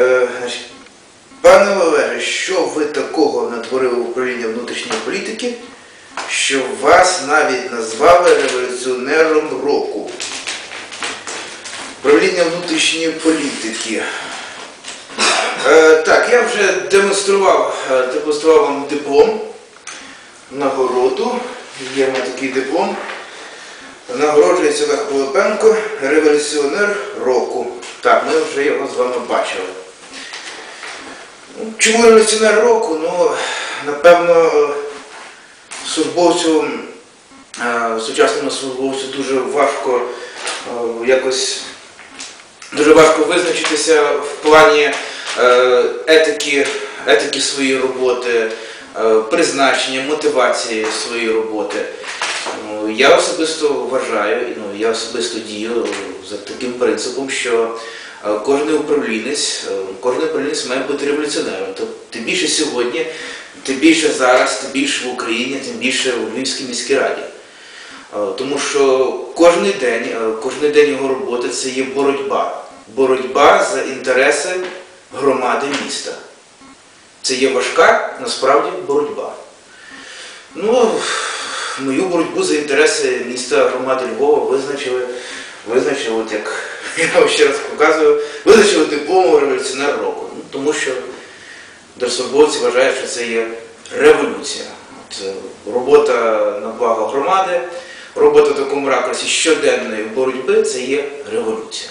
Е, пане Валере, що ви такого натворили в управління внутрішньої політики, що вас навіть назвали революціонером року? Управління внутрішньої політики. Е, так, я вже демонстрував, е, демонстрував вам диплом, нагороду. Є в мене такий диплом. Нагороджується Олег Пилипенко, революціонер року. Так, ми вже його з вами бачили. Чому революціонер року? Ну, напевно, службовцю, е, сучасному службовцю дуже важко е, якось дуже важко визначитися в плані е, етики, етики своєї роботи, призначення, мотивації своєї роботи. Я особисто вважаю, і, ну, я особисто дію за таким принципом, що е, кожен управлінець, е, кожен управлінець має бути революціонером. Тобто, тим більше сьогодні, тим більше зараз, тим більше в Україні, тим більше у Львівській міській раді. Е, Тому що кожен день, кожен день його роботи це є боротьба. Боротьба за інтереси громади міста. Це є важка, насправді, боротьба. Ну, мою боротьбу за інтереси міста громади Львова визначили, визначили, от як я вам ще раз показую, визначили дипломом революціонер року. Ну, тому що держслужбовці вважають, що це є революція. От, е, робота на благо громади, робота в такому ракурсі щоденної боротьби це є революція.